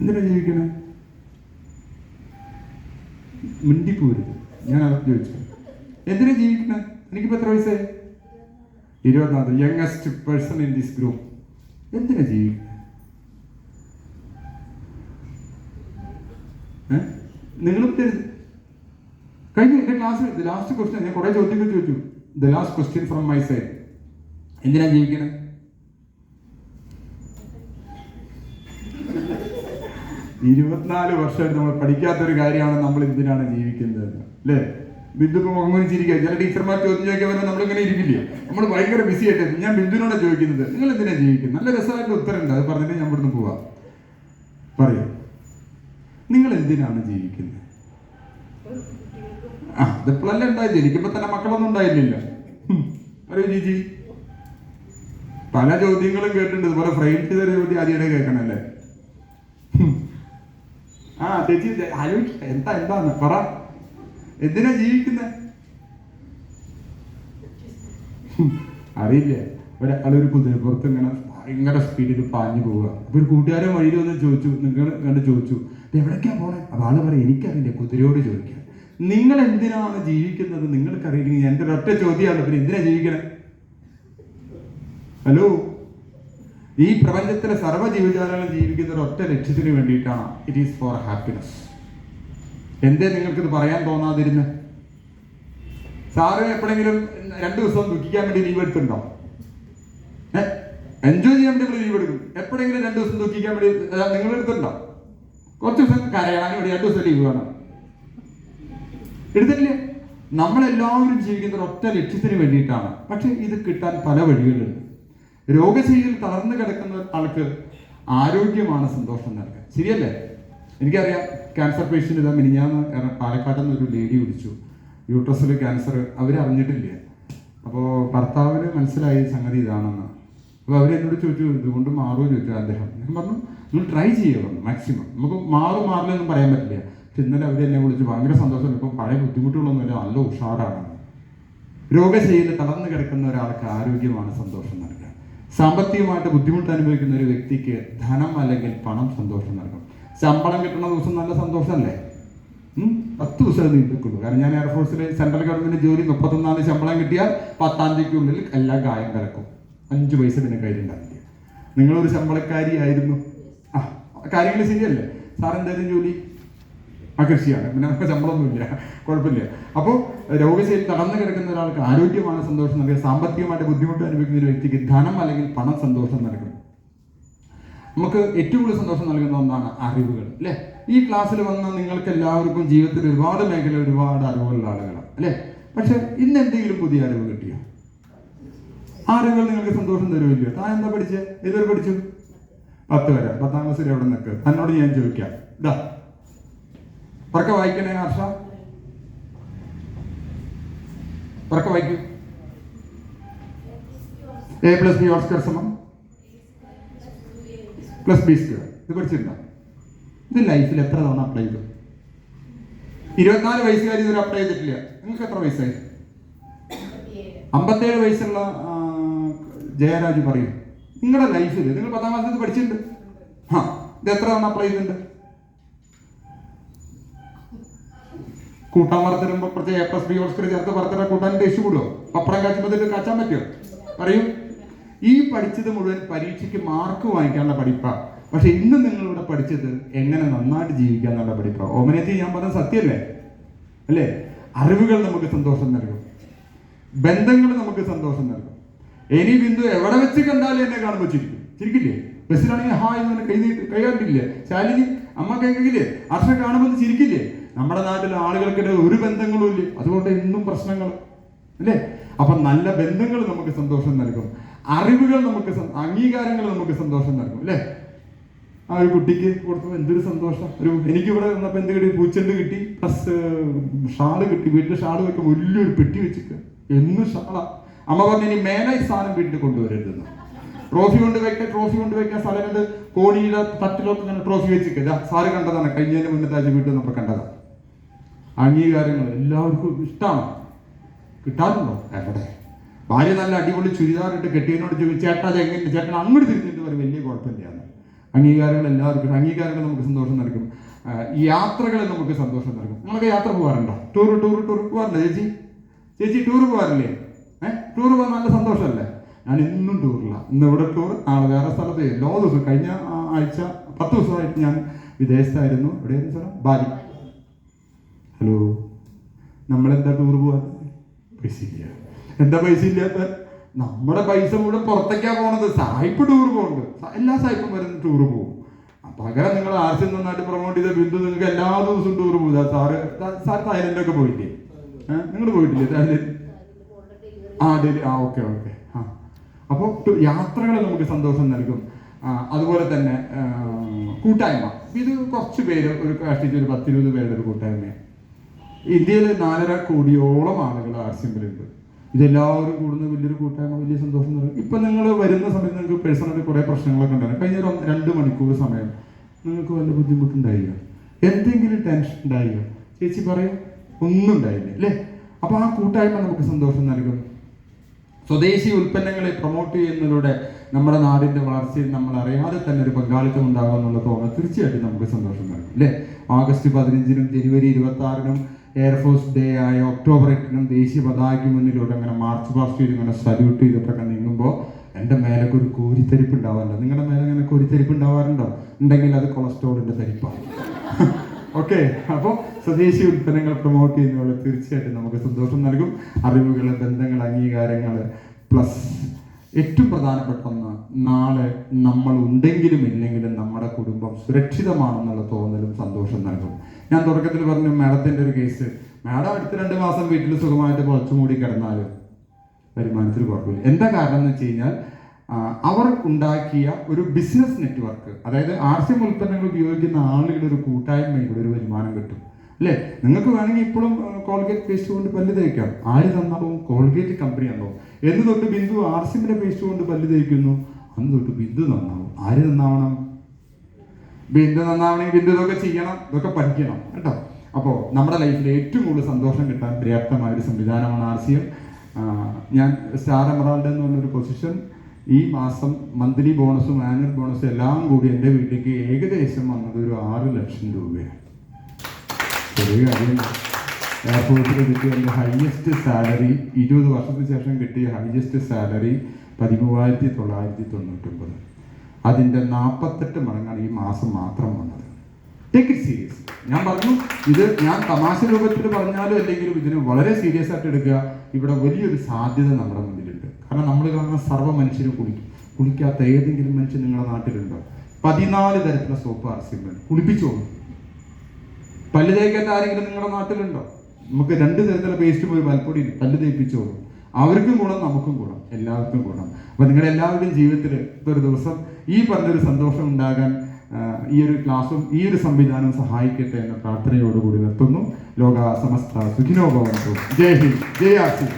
എന്തിനാ ജീവിക്കണേ? മിണ്ടിപ്പോരുത് ഞാൻ അത് ചോദിച്ചു. എന്തിനാ ജീവിക്കണേ? എനിക്കിപ്പോ എത്ര വയസ്സായി? ഇരുപത്തിനാല്. Youngest person in this group എന്തിനാ ജീവിക്കണേ? നിങ്ങളും തരുത് കഴിഞ്ഞ എന്റെ ക്ലാസ് ലാസ്റ്റ് ക്വസ്റ്റ്യൻ ഞാൻ കുറെ ചോദ്യങ്ങൾ ചോദിച്ചു. The last question from my side എന്തിനാ ജീവിക്കണേ? ഇരുപത്തിനാല് വർഷമായിട്ട് നമ്മൾ പഠിക്കാത്തൊരു കാര്യമാണ് നമ്മൾ എന്തിനാണ് ജീവിക്കുന്നത് അല്ലേ? ബിന്ദുക്ക് മുഖം ചിരിക്കുക. ചില ടീച്ചർമാർ ചോദ്യം ചോദിക്കാൻ വരുമ്പോൾ നമ്മളിങ്ങനെ ഇരിക്കില്ല? നമ്മൾ ഭയങ്കര ബിസി ആയിട്ട് ഞാൻ ബിന്ദുവിനോട് ചോദിക്കുന്നത് നിങ്ങൾ എന്തിനാ ജീവിക്കുന്നത്? നല്ല രസമായിട്ട് ഉത്തരമുണ്ട് അത് പറഞ്ഞിട്ട് ഞാൻ ഇവിടുന്ന് പോവാ. പറയൂ. നിങ്ങൾ എന്തിനാണ് ജീവിക്കുന്നത്? ആ ഇതിപ്പോഴല്ല ഉണ്ടായി ജനിക്കുമ്പോ തന്നെ മക്കളൊന്നും ഉണ്ടായില്ലല്ലോ. പറയൂ ജിജി. പല ചോദ്യങ്ങളും കേട്ടിട്ടുണ്ട്. ഇതുപോലെ ഫ്രെയിം ചെയ്ത ചോദ്യം ആദ്യമായിട്ട് കേൾക്കണല്ലേ. ആ ചേച്ചി ആലോചിക്കട്ടെ ആലോചിക്ക. എന്താ എന്താന്ന് പറ. എന്തിനാ ജീവിക്കുന്നത് അറിയില്ല? ഒരാളൊരു കുതിരപ്പുറത്ത് ഇങ്ങനെ ഭയങ്കര സ്പീഡിൽ പാഞ്ഞു പോവുക. അപ്പൊ ഒരു കൂട്ടുകാരൻ വഴിയിൽ വന്ന് ചോദിച്ചു നിങ്ങൾ കണ്ട് ചോദിച്ചു "ഇത് എവിടേക്കാ പോണേ? അപ്പൊ ആൾ പറയും എനിക്കറിയില്ല കുതിരയോട് ചോദിക്കാം നിങ്ങൾ എന്തിനാണ് ജീവിക്കുന്നത്? നിങ്ങൾക്കറിയില്ലെങ്കിൽ എന്റെ ഒരൊറ്റ ചോദ്യമാണ്. പിന്നെ എന്തിനാ ജീവിക്കണേ? ഹലോ ഈ പ്രപഞ്ചത്തിലെ സർവ ജീവജാലങ്ങളും ജീവിക്കുന്ന ഒരു ഒറ്റ ലക്ഷ്യത്തിന് വേണ്ടിയിട്ടാണ് ഇറ്റ് ഈസ് ഫോർ ഹാപ്പിനെസ് എന്തേ നിങ്ങൾക്കിത് പറയാൻ തോന്നാതിരുന്ന്? സാറ് എപ്പോഴെങ്കിലും രണ്ടു ദിവസം ദുഃഖിക്കാൻ വേണ്ടി ലീവ് എടുത്തിട്ടുണ്ടോ? എൻജോയ് ചെയ്യാൻ വേണ്ടി ലീവ് എടുക്കും. എപ്പോഴെങ്കിലും രണ്ടു ദിവസം ദുഃഖിക്കാൻ വേണ്ടി നിങ്ങൾ എടുത്തിട്ടുണ്ടോ? കുറച്ച് ദിവസം കരയാനും വേണ്ടി രണ്ടു ദിവസം ലീവ് വേണം. എടുത്തിട്ടില്ലേ? നമ്മളെല്ലാവരും ജീവിക്കുന്ന ഒറ്റ ലക്ഷ്യത്തിന് വേണ്ടിയിട്ടാണ്. പക്ഷെ ഇത് കിട്ടാൻ പല വഴികളുണ്ട്. രോഗശൈലിയിൽ തളർന്നു കിടക്കുന്ന ആൾക്ക് ആരോഗ്യമാണ് സന്തോഷം നൽകുക. ശരിയല്ലേ? എനിക്കറിയാം ക്യാൻസർ പേഷ്യന്റ് ഇതാ മിനിഞ്ഞാന്ന് പാലക്കാട് നിന്ന് ഒരു ലേഡി വിളിച്ചു. യൂട്രസിൽ ക്യാൻസർ അവരറിഞ്ഞിട്ടില്ല അപ്പോൾ ഭർത്താവിന് മനസ്സിലായി സംഗതി ഇതാണെന്ന്. അപ്പോൾ അവരെന്നോട് ചോദിച്ചു ഇതുകൊണ്ട് മാറുമോ ചോദിച്ചു. അദ്ദേഹം ഞാൻ പറഞ്ഞു നിങ്ങൾ ട്രൈ ചെയ്യുക പറഞ്ഞു മാക്സിമം നമുക്ക് മാറും മാറില്ലെന്നും പറയാൻ പറ്റില്ല. പക്ഷെ ഇന്നലെ എന്നെ വിളിച്ച് ഭയങ്കര സന്തോഷം ഇപ്പം പഴയ ബുദ്ധിമുട്ടുകളൊന്നുമില്ല നല്ല ഉഷാറാണ്. രോഗശൈലി തളർന്നു കിടക്കുന്ന ഒരാൾക്ക് ആരോഗ്യമാണ് സന്തോഷം നൽകുക. സാമ്പത്തികമായിട്ട് ബുദ്ധിമുട്ട് അനുഭവിക്കുന്ന ഒരു വ്യക്തിക്ക് ധനം അല്ലെങ്കിൽ പണം സന്തോഷം നൽകും ശമ്പളം കിട്ടുന്ന ദിവസം നല്ല സന്തോഷമല്ലേ? പത്ത് ദിവസം നീട്ടിക്കുള്ളൂ. കാരണം ഞാൻ എയർഫോഴ്സിൽ സെൻട്രൽ ഗവൺമെന്റ് ജോലി മുപ്പത്തൊന്നാം തീയതി ശമ്പളം കിട്ടിയാൽ പത്താം തീയതിക്കുള്ളിൽ എല്ലാ ഗായം കലക്കും അഞ്ച് പൈസ പിന്നെ കയ്യിലുണ്ടാവില്ല നിങ്ങളൊരു ശമ്പളക്കാരി ആയിരുന്നു. ആ കാര്യങ്ങൾ ശരിയല്ലേ? സാർ എന്തായാലും ജോലി? ആ കൃഷിയാണ് പിന്നെ നമുക്ക് ശമ്പളമൊന്നുമില്ല. കുഴപ്പമില്ല. അപ്പോൾ രോഗശൈലി നടന്നു കിടക്കുന്ന ഒരാൾക്ക് ആരോഗ്യമാണ് സന്തോഷം നൽകുക. സാമ്പത്തികമായിട്ട് ബുദ്ധിമുട്ട് അനുഭവിക്കുന്ന ഒരു വ്യക്തിക്ക് ധനം അല്ലെങ്കിൽ പണം സന്തോഷം നൽകും നമുക്ക് ഏറ്റവും കൂടുതൽ സന്തോഷം നൽകുന്ന ഒന്നാണ് അറിവുകൾ അല്ലേ? ഈ ക്ലാസ്സിൽ വന്ന നിങ്ങൾക്ക് എല്ലാവർക്കും ജീവിതത്തിൽ ഒരുപാട് മേഖല ഒരുപാട് അറിവുകളുള്ള ആളുകളാണ് അല്ലേ? പക്ഷെ ഇന്ന് എന്തെങ്കിലും പുതിയ അറിവ് കിട്ടിയോ? ആ അറിവുകൾ നിങ്ങൾക്ക് സന്തോഷം തരുമില്ലയോ താൻ എന്താ പഠിച്ചേ? ഏതൊരു പഠിച്ചു? പത്ത് വരെ. പത്താം ക്ലാസ്സിൽ എവിടെ നിൽക്കുക തന്നോട് ഞാൻ ചോദിക്കാം. ഇതാ പറക്ക വായിക്കണേ ഹർഷ പറക്കെ വായിക്കൂ. എ പ്ലസ് ബി ഓർസ്കർ സമം. പ്ലസ് ബി സ്ക്വയർ ഇത് പഠിച്ചിട്ടുണ്ടോ? ഇത് ലൈഫിൽ എത്ര തവണ അപ്ലൈ ചെയ്തു? ഇരുപത്തിനാല് വയസ്സുകാർ ഇതുവരെ അപ്ലൈ ചെയ്തിട്ടില്ല. നിങ്ങൾക്ക് എത്ര വയസ്സായി? അമ്പത്തേഴ് വയസ്സുള്ള ജയരാജ് പറയും. നിങ്ങളുടെ ലൈഫിൽ നിങ്ങൾ പത്താം ക്ലാസ്സിൽ പഠിച്ചിട്ടുണ്ട്. ആ ഇത് എത്ര തവണ അപ്ലൈ ചെയ്തിട്ടുണ്ട്? കൂട്ടാൻ വറുത്തരുമ്പോ പ്രത്യേക എ പ്ലസ് ബി ഓസ്കർ ചേർത്ത് വറുത്തരാ കൂട്ടാൻ ടേസ്റ്റ് കൂടുമോ പപ്പടം കാച്ചുമ്പോൾ കാച്ചാൻ പറ്റുമോ പറയൂ ഈ പഠിച്ചത് മുഴുവൻ പരീക്ഷയ്ക്ക് മാർക്ക് വാങ്ങിക്കാനുള്ള പഠിപ്പാ. പക്ഷെ ഇന്ന് നിങ്ങൾ ഇവിടെ പഠിച്ചത് എങ്ങനെ നന്നായിട്ട് ജീവിക്കാന്നുള്ള പഠിപ്പാ. ഓമനത്തി ഞാൻ പറഞ്ഞ സത്യമല്ലേ അല്ലേ? അറിവുകൾ നമുക്ക് സന്തോഷം നൽകും. ബന്ധങ്ങൾ നമുക്ക് സന്തോഷം നൽകും. ഇനി ബിന്ദു എവിടെ വെച്ച് കണ്ടാലും എന്നെ കാണുമ്പോൾ ചിരിക്കും. ചിരിക്കില്ലേ? ബസ്സിലാണെങ്കിൽ ഹായ് എന്ന് കൈ കൈകാട്ടില്ലേ ശാലിനി അമ്മ കൈകില്ലേ അർഷ കാണുമ്പോൾ ചിരിക്കില്ലേ? നമ്മുടെ നാട്ടിലെ ആളുകൾക്കിടെ ഒരു ബന്ധങ്ങളും ഇല്ല. അതുകൊണ്ട് എന്നും പ്രശ്നങ്ങൾ. അല്ലേ? അപ്പൊ നല്ല ബന്ധങ്ങൾ നമുക്ക് സന്തോഷം നൽകും. അറിവുകൾ നമുക്ക് അംഗീകാരങ്ങൾ നമുക്ക് സന്തോഷം നൽകും. അല്ലേ? ആ ഒരു കുട്ടിക്ക് കൊടുത്തപ്പോൾ എന്തൊരു സന്തോഷം. ഒരു എനിക്ക് ഇവിടെ വന്നപ്പോൾ എന്ത് കിട്ടി? പൂച്ചെണ്ട് കിട്ടി. പ്ലസ് ഷാൾ കിട്ടി. വീട്ടിൽ ഷാൾ വെക്കും വലിയൊരു പെട്ടി വെച്ചിട്ട് എന്നും ഷാളാ. അമ്മ പറഞ്ഞു ഇനി മേലെ സാധനം വീട്ടിൽ കൊണ്ടുവരരുതെന്ന്. ട്രോഫി കൊണ്ട് വെക്കാൻ ട്രോഫി കൊണ്ട് വെക്കാൻ സ്ഥലങ്ങളിൽ കോണിയുടെ തട്ടിലോട്ട് ഇങ്ങനെ ട്രോഫി വെച്ചിട്ട്. സാറ് കണ്ടതാണ്. കഴിഞ്ഞതിന് മുന്നത്തെ ആഴ്ച വീട്ടിൽ നമ്മൾ കണ്ടതാണ് അംഗീകാരങ്ങൾ എല്ലാവർക്കും ഇഷ്ടമാണ്. കിട്ടാറുണ്ടോ? എവിടെ? ഭാര്യ നല്ല അടിപൊളി ചുരിദാർ ഇട്ട് കെട്ടിയതിനോട് ചോദിച്ചു ചേട്ടാ അത് എങ്ങനെ? ചേട്ടൻ അങ്ങോട്ട് തിരിഞ്ഞിട്ട് വരെ വലിയ കുഴപ്പമില്ലാന്ന്. അംഗീകാരങ്ങൾ എല്ലാവർക്കും അംഗീകാരങ്ങൾ നമുക്ക് സന്തോഷം നൽകും. യാത്രകൾ നമുക്ക് സന്തോഷം നൽകും. നിങ്ങളൊക്കെ യാത്ര പോകാറുണ്ടോ? ടൂർ ടൂർ ടൂർ പോകാറില്ലേ ചേച്ചി? ചേച്ചി ടൂർ പോകാറില്ലേ? ഏഹ് ടൂർ പോകാൻ നല്ല സന്തോഷമല്ലേ? ഞാൻ ഇന്നും ടൂറില്ല ഇന്ന് ഇവിടെ ടൂർ നാളെ വേറെ സ്ഥലത്ത്. എല്ലാ ദിവസവും കഴിഞ്ഞ ആഴ്ച പത്ത് ദിവസമായിട്ട് ഞാൻ വിദേശത്തായിരുന്നു. എവിടെയായിരുന്നു സ്ഥലം? ബാലി. ഹലോ. നമ്മളെന്താ ടൂർ പോവാൻ പൈസ ഇല്ല. എന്താ പൈസ ഇല്ലാത്ത നമ്മുടെ പൈസ മുഴുവൻ പുറത്തേക്കാ പോണത്. സായിപ്പ് ടൂർ പോകുന്നുണ്ട് എല്ലാ സായിപ്പും വരുന്ന ടൂർ പോകും പകരം നിങ്ങൾ ആർസി നന്നായിട്ട് പ്രൊമോട്ട് ചെയ്ത ബിന്ദു നിങ്ങൾക്ക് എല്ലാ ദിവസവും ടൂർ പോകുക സാറ് സാർ തായ്ലൻഡൊക്കെ പോയില്ലേ? നിങ്ങൾ പോയിട്ടില്ലേ തായ്ലൻഡ് ആ ഡെലി ആ ഓക്കെ ഓക്കെ. ആ. അപ്പോൾ യാത്രകൾ നമുക്ക് സന്തോഷം നൽകും. അതുപോലെ തന്നെ കൂട്ടായ്മ. ഇത് കുറച്ച് പേര് ഒരു കഷ്ടിച്ച് ഒരു പത്തിരുപത് പേരുടെ ഒരു കൂട്ടായ്മയാണ്. ഇന്ത്യയിൽ നാലര കോടിയോളം ആളുകൾ ആർ ഉണ്ട്. ഇതെല്ലാവരും കൂടുന്ന വലിയൊരു കൂട്ടായ്മ വലിയ സന്തോഷം നൽകും ഇപ്പൊ നിങ്ങൾ വരുന്ന സമയത്ത് നിങ്ങൾക്ക് പേഴ്സണലി കുറേ പ്രശ്നങ്ങളൊക്കെ ഉണ്ടായിരുന്നു. കഴിഞ്ഞ ഒരു രണ്ട് മണിക്കൂർ സമയം നിങ്ങൾക്ക് വല്ല ബുദ്ധിമുട്ടുണ്ടായില്ല എന്തെങ്കിലും ടെൻഷൻ ഉണ്ടായില്ല ചേച്ചി പറയും ഒന്നും ഉണ്ടായില്ല അല്ലേ? അപ്പൊ ആ കൂട്ടായ്മ നമുക്ക് സന്തോഷം നൽകും. സ്വദേശി ഉൽപ്പന്നങ്ങളെ പ്രൊമോട്ട് ചെയ്യുന്നതിലൂടെ നമ്മുടെ നാടിന്റെ വളർച്ചയിൽ നമ്മൾ അറിയാതെ തന്നെ ഒരു പങ്കാളിത്തം ഉണ്ടാകും എന്നുള്ള തോന്നൽ തീർച്ചയായിട്ടും നമുക്ക് സന്തോഷം നൽകും അല്ലേ? ഓഗസ്റ്റ് പതിനഞ്ചിനും ജനുവരി ഇരുപത്തി ആറിനും എയർഫോഴ്സ് ഡേ ആയ ഒക്ടോബർ എട്ടിനും ദേശീയ പതാകയ്ക്ക് മുന്നിലൂടെ അങ്ങനെ മാർച്ച് പാസ്റ്റ് ചെയ്ത് ഇങ്ങനെ സല്യൂട്ട് ചെയ്തിട്ടൊക്കെ നീങ്ങുമ്പോൾ എന്റെ മേലൊക്കെ ഒരു കോരിത്തരിപ്പ് ഉണ്ടാവാറുണ്ട്. നിങ്ങളുടെ മേലെ അങ്ങനെ കോരിത്തരിപ്പ് ഉണ്ടാവാറുണ്ടോ? ഉണ്ടെങ്കിൽ അത് കൊളസ്ട്രോളിന്റെ തരിപ്പാണ്. ഓക്കെ അപ്പോൾ സ്വദേശി ഉൽപ്പന്നങ്ങൾ പ്രൊമോട്ട് ചെയ്യുന്നതിലൂടെ തീർച്ചയായിട്ടും നമുക്ക് സന്തോഷം നൽകും. അറിവുകൾ ബന്ധങ്ങൾ അംഗീകാരങ്ങൾ പ്ലസ് ഏറ്റവും പ്രധാനപ്പെട്ട ഒന്ന് നാളെ നമ്മൾ ഉണ്ടെങ്കിലും ഇല്ലെങ്കിലും നമ്മുടെ കുടുംബം സുരക്ഷിതമാണെന്നുള്ള തോന്നലും സന്തോഷം നൽകും. ഞാൻ തുടക്കത്തിൽ പറഞ്ഞു മാഡത്തിന്റെ ഒരു കേസ് മാഡം അടുത്ത രണ്ട് മാസം വീട്ടിൽ സുഖമായിട്ട് പുറച്ചു മൂടി കിടന്നാലും വരുമാനത്തിൽ കുഴപ്പമില്ല എന്താ കാരണം എന്ന് വെച്ച് കഴിഞ്ഞാൽ ആ, അവർ ഉണ്ടാക്കിയ ഒരു ബിസിനസ് നെറ്റ്വർക്ക് അതായത് ആർ സി എം ഉൽപ്പന്നങ്ങൾ ഉപയോഗിക്കുന്ന ആളുകളുടെ ഒരു കൂട്ടായ്മയിലൂടെ ഒരു വരുമാനം കിട്ടും. അല്ലേ? നിങ്ങൾക്ക് വേണമെങ്കിൽ ഇപ്പോഴും കോൾഗേറ്റ് പേസ്റ്റ് കൊണ്ട് പല്ല് തേക്കാം. ആര് തന്നാലും കോൾഗേറ്റ് കമ്പനി തന്നാവും. എന്ന് തൊട്ട് ബിന്ദു ആർ സി പേസ്റ്റ് കൊണ്ട് പല്ല് തേക്കുന്നു? അന്ന് തൊട്ട് ബിന്ദു നന്നാവും. ആര് നന്നാവണം? ബിന്ദു നന്നാവണമെങ്കിൽ ബിന്ദു ഇതൊക്കെ ചെയ്യണം ഇതൊക്കെ പഠിക്കണം കേട്ടോ. അപ്പോൾ നമ്മുടെ ലൈഫിൽ ഏറ്റവും കൂടുതൽ സന്തോഷം കിട്ടാൻ പര്യാപ്തമായ ഒരു സംവിധാനമാണ് ആർ സി എം ഞാൻ സ്റ്റാർ എമറാൾഡ് എന്ന് പറഞ്ഞൊരു പൊസിഷൻ ഈ മാസം മന്ത്ലി ബോണസും ആനുവൽ ബോണസും എല്ലാം കൂടി എന്റെ വീട്ടിലേക്ക് ഏകദേശം വന്നത് ഒരു ആറ് ലക്ഷം രൂപയാണ്. ചെറിയ എയർപോർട്ടിൽ കിട്ടിയ എന്റെ ഹയസ്റ്റ് സാലറി ഇരുപത് വർഷത്തിന് ശേഷം കിട്ടിയ ഹയസ്റ്റ് സാലറി പതിമൂവായിരത്തി തൊള്ളായിരത്തി തൊണ്ണൂറ്റൊമ്പത് അതിന്റെ നാൽപ്പത്തെട്ട് മടങ്ങാണ് ഈ മാസം മാത്രം വന്നത്. ടേക്ക് ഇറ്റ് സീരിയസ് ഞാൻ പറഞ്ഞു ഇത് ഞാൻ തമാശ രൂപത്തിൽ പറഞ്ഞാലും അല്ലെങ്കിലും ഇതിന് വളരെ സീരിയസ് ആയിട്ട് എടുക്കുക. ഇവിടെ വലിയൊരു സാധ്യത നമ്മുടെ മുന്നിലുണ്ട് കാരണം നമ്മൾ കാണുന്ന സർവ മനുഷ്യരും കുളിക്കും കുളിക്കാത്ത ഏതെങ്കിലും മനുഷ്യൻ നിങ്ങളുടെ നാട്ടിലുണ്ടോ? പതിനാല് തരത്തിലുള്ള സോപ്പ് ആർസിയുണ്ട് കുളിപ്പിച്ചോളൂ പല്ല് തേക്കേണ്ട ആരെങ്കിലും നിങ്ങളുടെ നാട്ടിലുണ്ടോ? നമുക്ക് രണ്ട് തരത്തിലുള്ള പേസ്റ്റ് പോയി പൽപ്പൊടി പല്ല് തേപ്പിച്ചോളൂ അവർക്കും ഗുണം നമുക്കും ഗുണം. എല്ലാവർക്കും ഗുണം. അപ്പൊ നിങ്ങളുടെ എല്ലാവരുടെയും ജീവിതത്തിൽ ഒരു ദിവസം ഈ പറഞ്ഞൊരു സന്തോഷം ഉണ്ടാകാൻ ഈ ഒരു ക്ലാസ്സും ഈ ഒരു സംവിധാനവും സഹായിക്കട്ടെ എന്ന പ്രാർത്ഥനയോടുകൂടി നിർത്തുന്നു. ലോക സമസ്ത സുഖിനോ ഭവന്തു. ജയ് ഹിന്ദ്. ജയ് ആസി